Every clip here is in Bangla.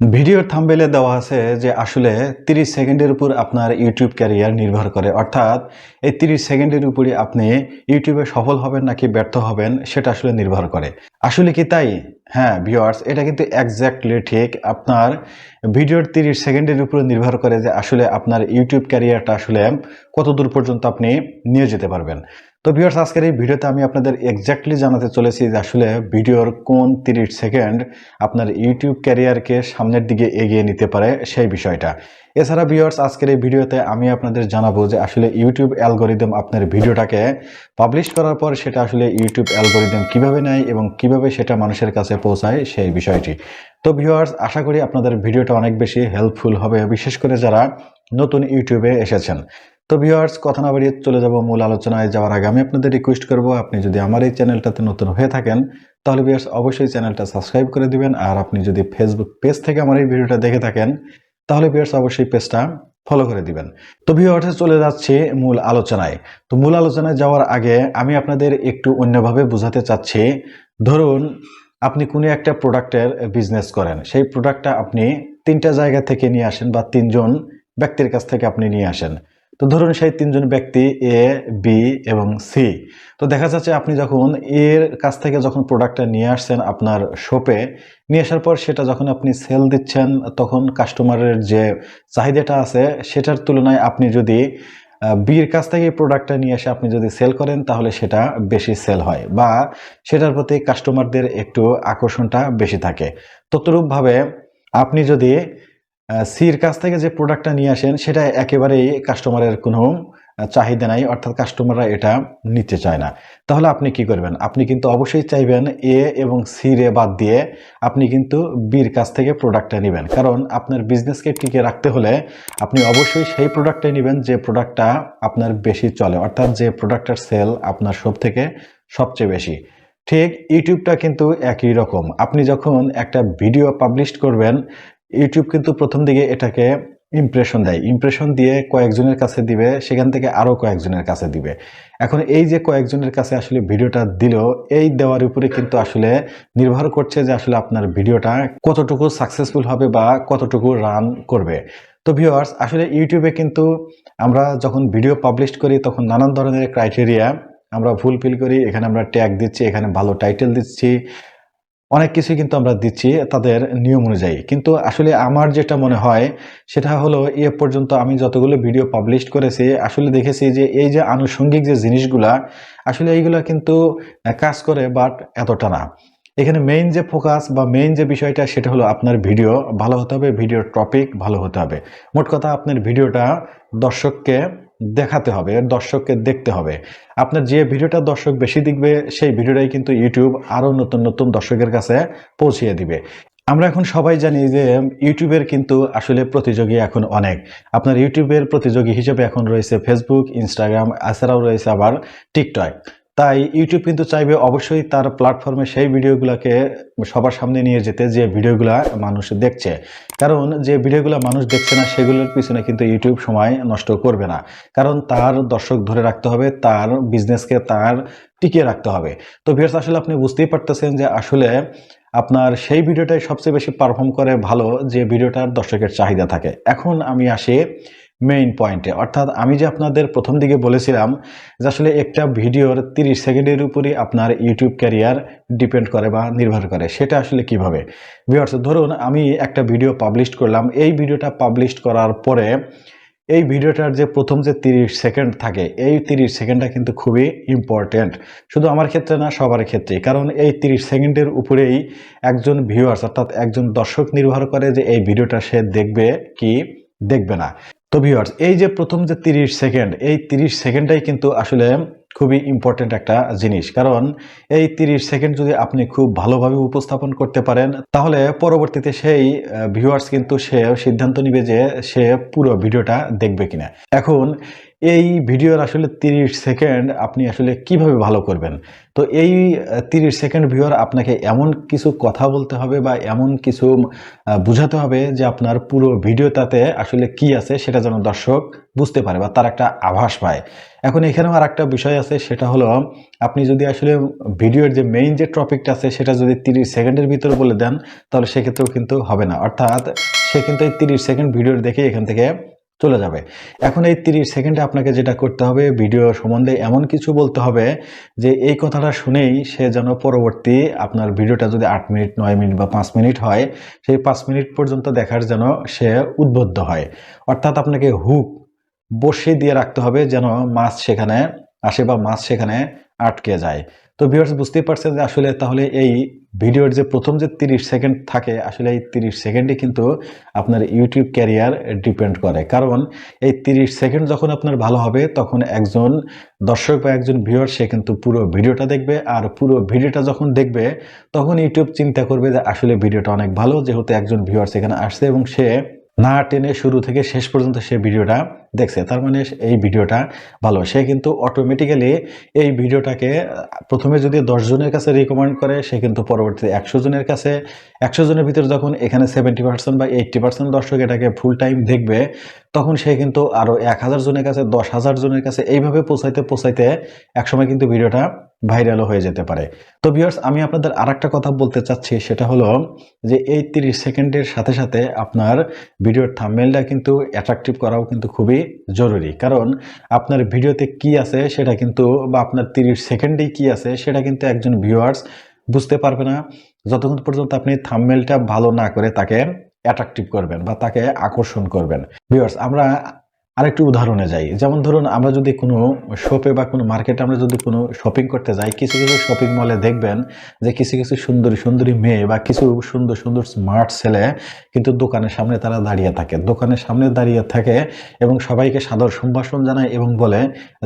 ভিডিওর থাম্বেলে দেওয়া আছে যে আসলে 30 সেকেন্ডের উপর আপনার ইউটিউব ক্যারিয়ার নির্ভর করে। অর্থাৎ এই 30 সেকেন্ডের উপরে আপনি ইউটিউবে সফল হবেন নাকি ব্যর্থ হবেন, সেটা আসলে নির্ভর করে। আসলে কি তাই? হ্যাঁ ভিউয়ার্স এটা কিন্তু এক্স্যাক্টলি ঠিক। আপনার ভিডিওর 30 সেকেন্ডের উপর নির্ভর করে যে আসলে আপনার ইউটিউব ক্যারিয়ারটা আসলে কত দূর পর্যন্ত আপনি নিয়ে যেতে পারবেন। তো ভিউয়ার্স আজকের এই ভিডিওতে আমি আপনাদের এক্স্যাক্টলি জানাতে চলেছি যে আসলে ভিডিওর কোন 30 সেকেন্ড আপনার ইউটিউব ক্যারিয়ারকে সামনের দিকে এগিয়ে নিতে পারে সেই বিষয়টা। এছাড়া ভিউয়ার্স আজকের এই ভিডিওতে আমি আপনাদের জানাব যে আসলে ইউটিউব অ্যালগোরিদম আপনার ভিডিওটাকে পাবলিশ করার পর সেটা আসলে ইউটিউব অ্যালগোরিদম কীভাবে নেয় এবং কীভাবে সেটা মানুষের কাছে পৌঁছায় সেই বিষয়টি। তো ভিউয়ার্স আশা করি আপনাদের ভিডিওটা অনেক বেশি হেল্পফুল হবে, বিশেষ করে যারা নতুন ইউটিউবে এসেছেন। তো ভিউয়ার্স কথা না বাড়িয়ে চলে যাব মূল আলোচনায় যাওয়ার আগে আমি আপনাদের রিকোয়েস্ট করব, আপনি যদি আমার এই চ্যানেলটাতে নতুন হয়ে থাকেন, তাহলে ভিউয়ার্স অবশ্যই চ্যানেলটা সাবস্ক্রাইব করে দিবেন। আর আপনি যদি ফেসবুক পেজ থেকে আমার এই ভিডিওটা দেখে থাকেন, তাহলে ভিউয়ার্স অবশ্যই পেজটা ফলো করে দিবেন। তো ভিউয়ার্সে চলে যাচ্ছে মূল আলোচনায়। তো মূল আলোচনায় যাওয়ার আগে আমি আপনাদের একটু অন্যভাবে বোঝাতে চাচ্ছি। ধরুন, আপনি কোনো একটা প্রোডাক্টের বিজনেস করেন, সেই প্রোডাক্টটা আপনি তিনটা জায়গা থেকে নিয়ে আসেন বা তিনজন ব্যক্তির কাছ থেকে আপনি নিয়ে আসেন। তো ধরুন সেই তিনজন ব্যক্তি এ বি এবং সি তো দেখা যাচ্ছে আপনি যখন এর কাছ থেকে যখন প্রোডাক্টটা নিয়ে আসছেন আপনার শপে নিয়ে আসার পর সেটা যখন আপনি সেল দিচ্ছেন, তখন কাস্টমারের যে চাহিদাটা আছে সেটার তুলনায় আপনি যদি বির কাছ থেকে প্রোডাক্টটা নিয়ে এসে আপনি যদি সেল করেন, তাহলে সেটা বেশি সেল হয় বা সেটার প্রতি কাস্টমারদের একটু আকর্ষণটা বেশি থাকে। ততরূপভাবে আপনি যদি সির কাছ থেকে যে প্রোডাক্টটা নিয়ে আসেন, সেটা একেবারেই কাস্টমারের কোনো চাহিদা নাই, অর্থাৎ কাস্টমাররা এটা নিতে চায় না। তাহলে আপনি কি করবেন? আপনি কিন্তু অবশ্যই চাইবেন এ এবং সি রে বাদ দিয়ে আপনি কিন্তু বির কাছ থেকে প্রোডাক্টটা নেবেন। কারণ আপনার বিজনেসকে টিকে রাখতে হলে আপনি অবশ্যই সেই প্রোডাক্টটাই নেবেন যে প্রোডাক্টটা আপনার বেশি চলে, অর্থাৎ যে প্রোডাক্টের সেল আপনার সব থেকে সবচেয়ে বেশি। ঠিক ইউটিউবটা কিন্তু একই রকম। আপনি যখন একটা ভিডিও পাবলিশ করবেন ইউটিউব কিন্তু প্রথম দিকে এটাকে ইমপ্রেশন দেয়। ইমপ্রেশন দিয়ে কয়েকজনের কাছে দিবে, সেখান থেকে আরও কয়েকজনের কাছে দিবে। এখন এই যে কয়েকজনের কাছে আসলে ভিডিওটা দিল, এই দেওয়ার উপরে কিন্তু আসলে নির্ভর করছে যে আসলে আপনার ভিডিওটা কতটুকু সাকসেসফুল হবে বা কতটুকু রান করবে। তো ভিউয়ার্স আসলে ইউটিউবে কিন্তু আমরা যখন ভিডিও পাবলিশ করি, তখন নানান ধরনের ক্রাইটেরিয়া আমরা ফুলফিল করি। এখানে আমরা ট্যাগ দিচ্ছি, এখানে ভালো টাইটেল দিচ্ছি। অনেক কিছুই কিন্তু আমরা দিচ্ছি তাদের নিয়ম অনুযায়ী। কিন্তু আসলে আমার যেটা মনে হয়, সেটা হলো এ পর্যন্ত আমি যতগুলো ভিডিও পাবলিশ করেছি, আসলে দেখেছি যে এই যে আনুষঙ্গিক যে জিনিসগুলা, আসলে এইগুলা কিন্তু কাজ করে বাট এতটা না। এখানে মেইন যে ফোকাস বা মেইন যে বিষয়টা, সেটা হলো আপনার ভিডিও ভালো হতে হবে ভিডিওর টপিক ভালো হতে হবে। মোট কথা আপনার ভিডিওটা দর্শককে দেখাতে হবে, এর দর্শককে দেখতে হবে। আপনার যে ভিডিওটা দর্শক বেশি দেখবে, সেই ভিডিওটাই কিন্তু ইউটিউব আরও নতুন নতুন দর্শকের কাছে পৌঁছিয়ে দিবে। আমরা এখন সবাই জানি যে ইউটিউবের কিন্তু আসলে প্রতিযোগী এখন অনেক। আপনার ইউটিউবের প্রতিযোগী হিসেবে এখন রয়েছে ফেসবুক ইনস্টাগ্রাম এছাড়াও রয়েছে আবার টিকটক তাই ইউটিউব কিন্তু চাইবে অবশ্যই তার প্ল্যাটফর্মে সেই ভিডিওগুলোকে সবার সামনে নিয়ে যেতে যে ভিডিওগুলো মানুষ দেখছে। কারণ যে ভিডিওগুলো মানুষ দেখছে না, সেগুলোর পিছনে কিন্তু ইউটিউব সময় নষ্ট করবে না। কারণ তার দর্শক ধরে রাখতে হবে, তার বিজনেসকে তার টিকিয়ে রাখতে হবে। তো ভিউয়ার্স আসলে আপনি বুঝতেই পারতেছেন যে আসলে আপনার সেই ভিডিওটাই সবচেয়ে বেশি পারফর্ম করে ভালো যে ভিডিওটার দর্শকের চাহিদা থাকে। এখন আমি আসি মেইন পয়েন্টে অর্থাৎ আমি যে আপনাদের প্রথম দিকে বলেছিলাম যে আসলে একটা ভিডিওর 30 সেকেন্ডের উপরই আপনার ইউটিউব ক্যারিয়ার ডিপেন্ড করে বা নির্ভর করে, সেটা আসলে কীভাবে? ভিউয়ার্স ধরুন আমি একটা ভিডিও পাবলিশ করলাম, এই ভিডিওটা পাবলিশ করার পরে এই ভিডিওটার যে প্রথম যে 30 সেকেন্ড থাকে, এই 30 সেকেন্ডটা কিন্তু খুবই ইম্পর্টেন্ট শুধু আমার ক্ষেত্রে না, সবার ক্ষেত্রেই। কারণ এই 30 সেকেন্ডের উপরেই একজন ভিউয়ার্স অর্থাৎ একজন দর্শক নির্ভর করে যে এই ভিডিওটা সে দেখবে কি, দেখবে না। তো ভিওয়ার্স এই যে প্রথম যে 30 সেকেন্ড এই 30 সেকেন্ডটাই কিন্তু আসলে খুবই ইম্পর্টেন্ট একটা জিনিস। কারণ এই 30 সেকেন্ড যদি আপনি খুব ভালোভাবে উপস্থাপন করতে পারেন, তাহলে পরবর্তীতে সেই ভিউয়ার্স কিন্তু সে সিদ্ধান্ত নিবে যে সে পুরো ভিডিওটা দেখবে কিনা। এখন এই ভিডিওর আসলে তিরিশ সেকেন্ড আপনি আসলে কীভাবে ভালো করবেন? তো এই তিরিশ সেকেন্ড ভিউয়ার আপনাকে এমন কিছু কথা বলতে হবে বা এমন কিছু বোঝাতে হবে যে আপনার পুরো ভিডিওটাতে আসলে কি আছে সেটা যেন দর্শক বুঝতে পারে বা তার একটা আভাস পায়। এখন এখানেও আর একটা বিষয় আছে, সেটা হলো আপনি যদি আসলে ভিডিওর যে মেইন যে টপিকটা আছে সেটা যদি তিরিশ সেকেন্ডের ভিতরে বলে দেন, তাহলে সেক্ষেত্রেও কিন্তু হবে না। অর্থাৎ সে কিন্তু এই তিরিশ সেকেন্ড ভিডিও দেখে এখান থেকে চলে যাবে। এখন এই তিরিশ সেকেন্ডে আপনাকে যেটা করতে হবে, ভিডিও সম্বন্ধে এমন কিছু বলতে হবে যে, এই কথাটা শুনেই সে যেন পরবর্তী আপনার ভিডিওটা যদি আট মিনিট, নয় মিনিট বা পাঁচ মিনিট হয়, সেই পাঁচ মিনিট পর্যন্ত দেখার যেন সে উদ্বুদ্ধ হয়। অর্থাৎ আপনাকে হুক বসিয়ে দিয়ে রাখতে হবে যেন মাছ সেখানে আসে বা মাছ সেখানে আটকে যায়। তো ভিউয়ার্স বুঝতেই পারছেন যে আসলে তাহলে এই ভিডিওর যে প্রথম যে তিরিশ সেকেন্ড থাকে, আসলে এই তিরিশ সেকেন্ডে কিন্তু আপনার ইউটিউব ক্যারিয়ার ডিপেন্ড করে। কারণ এই তিরিশ সেকেন্ড যখন আপনার ভালো হবে, তখন একজন দর্শক বা একজন ভিউয়ার সে কিন্তু পুরো ভিডিওটা দেখবে। আর পুরো ভিডিওটা যখন দেখবে, তখন ইউটিউব চিন্তা করবে যে আসলে ভিডিওটা অনেক ভালো, যেহেতু একজন ভিউয়ার সেখানে আসছে এবং সে না টেনে শুরু থেকে শেষ পর্যন্ত সে ভিডিওটা দেখছে, তার মানে এই ভিডিওটা ভালো। সে কিন্তু অটোমেটিক্যালি এই ভিডিওটাকে, প্রথমে যদি জনের কাছে রিকমেন্ড করে, সে কিন্তু পরবর্তীতে একশো জনের কাছে, একশো জনের ভিতরে যখন এখানে সেভেন্টি পার্সেন্ট বা এইট্টি পার্সেন্ট দর্শক এটাকে ফুল টাইম দেখবে, তখন সে কিন্তু আরও এক হাজার জনের কাছে, দশ হাজার জনের কাছে এইভাবে পৌঁছাইতে পৌঁছাইতে একসময় কিন্তু ভিডিওটা ভাইরালও হয়ে যেতে পারে। তো ভিউয়ার্স আমি আপনাদের আর কথা বলতে চাচ্ছি, সেটা হলো যে এই তিরিশ সেকেন্ডের সাথে সাথে আপনার ভিডিওর থাম্বনেলটা কিন্তু অ্যাট্রাকটিভ করাও কিন্তু খুবই জরুরি। কারণ আপনার ভিডিওতে কি আছে সেটা কিন্তু বা আপনার তিরিশ সেকেন্ডেই কি আছে সেটা কিন্তু একজন ভিউয়ার্স বুঝতে পারবে না। যতক্ষণ পর্যন্ত আপনি থামমেলটা ভালো না করে তাকে অ্যাট্রাকটিভ করবেন বা তাকে আকর্ষণ করবেন। ভিউয়ার্স আমরা আরেকটু উদাহরণে যাই। যেমন ধরুন আমরা যদি কোনো শপে বা কোনো মার্কেটে আমরা যদি কোনো শপিং করতে যাই, কিছু কিছু শপিং মলে দেখবেন যে কিছু কিছু সুন্দরী সুন্দরী মেয়ে বা কিছু সুন্দর সুন্দর স্মার্ট ছেলে কিন্তু দোকানের সামনে তারা দাঁড়িয়ে থাকে। দোকানের সামনে দাঁড়িয়ে থাকে এবং সবাইকে সাদর সম্ভাষণ জানায় এবং বলে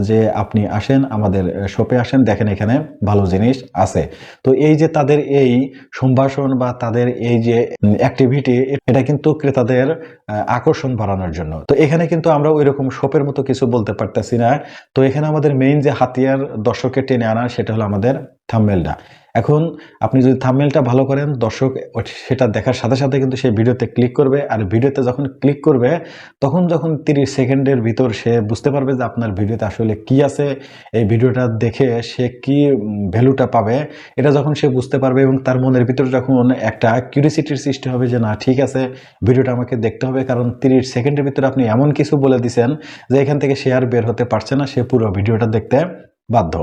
যে, আপনি আসেন, আমাদের শপে আসেন, দেখেন এখানে ভালো জিনিস আছে। তো এই যে তাদের এই সম্ভাষণ বা তাদের এই যে অ্যাক্টিভিটি এটা কিন্তু ক্রেতাদের আকর্ষণ বাড়ানোর জন্য। তো এখানে কিন্তু আমরা ওই রকম শপের মতো কিছু বলতে পারতেছি না। তো এখানে আমাদের মেইন যে হাতিয়ার দর্শকের টেনে আনা, সেটা হলো আমাদের থাম্বেলটা এখন আপনি যদি থাম্বেলটা ভালো করেন, দর্শক সেটা দেখার সাথে সাথে কিন্তু সেই ভিডিওতে ক্লিক করবে। আর ভিডিওতে যখন ক্লিক করবে, তখন যখন তিরিশ সেকেন্ডের ভিতর সে বুঝতে পারবে যে আপনার ভিডিওতে আসলে কি আছে, এই ভিডিওটা দেখে সে কি ভ্যালুটা পাবে, এটা যখন সে বুঝতে পারবে এবং তার মনের ভিতর যখন একটা কিউরিসিটির সৃষ্টি হবে যে, না, ঠিক আছে, ভিডিওটা আমাকে দেখতে হবে। কারণ তিরিশ সেকেন্ডের ভিতরে আপনি এমন কিছু বলে দিছেন যে, এখান থেকে সে আর বের হতে পারছে না, সে পুরো ভিডিওটা দেখতে বাধ্য।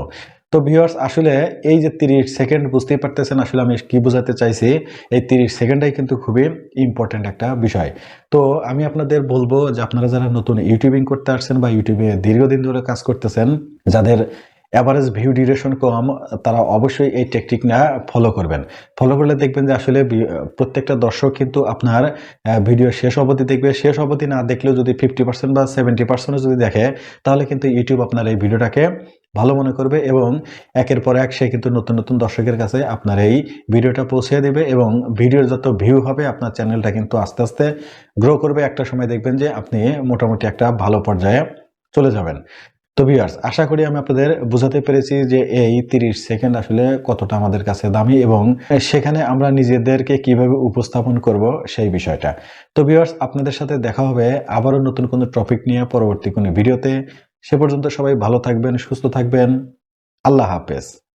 তো ভিউয়ার্স আসলে এই যে তিরিশ সেকেন্ড বুঝতেই পারতেছেন আসলে আমি কী বোঝাতে চাইছি, এই তিরিশ সেকেন্ডটাই কিন্তু খুবই ইম্পর্ট্যান্ট একটা বিষয়। তো আমি আপনাদের বলব যে আপনারা যারা নতুন ইউটিউবিং করতে আসছেন বা ইউটিউবে দীর্ঘদিন ধরে কাজ করতেছেন, যাদের অ্যাভারেজ ভিউ ডিউরেশন কম, তারা অবশ্যই এই টেকনিক না ফলো করবেন। ফলো করলে দেখবেন যে আসলে প্রত্যেকটা দর্শক কিন্তু আপনার ভিডিও শেষ অবধি দেখবে। শেষ অবধি না দেখলেও যদি ফিফটি পার্সেন্ট বা সেভেন্টি পার্সেন্টও যদি দেখে, তাহলে কিন্তু ইউটিউব আপনার এই ভিডিওটাকে ভালো মনে করবে এবং একের পর এক সে কিন্তু নতুন নতুন দর্শকের কাছে আপনার এই ভিডিওটা পৌঁছে দেবে এবং ভিডিওর যত ভিউ হবে, আপনার চ্যানেলটা কিন্তু আস্তে আস্তে গ্রো করবে। একটা সময় দেখবেন যে আপনি মোটামুটি একটা ভালো পর্যায়ে চলে যাবেন। তো ভিউয়ার্স আশা করি আমি আপনাদের বুঝাতে পেরেছি যে এই তিরিশ সেকেন্ড আসলে কতটা আমাদের কাছে দামি এবং সেখানে আমরা নিজেদেরকে কীভাবে উপস্থাপন করব সেই বিষয়টা। তো ভিউয়ার্স আপনাদের সাথে দেখা হবে আবারও নতুন কোনো টপিক নিয়ে পরবর্তী কোনো ভিডিওতে সে পর্যন্ত সবাই ভালো থাকবেন, সুস্থ থাকবেন। আল্লাহ হাফেজ।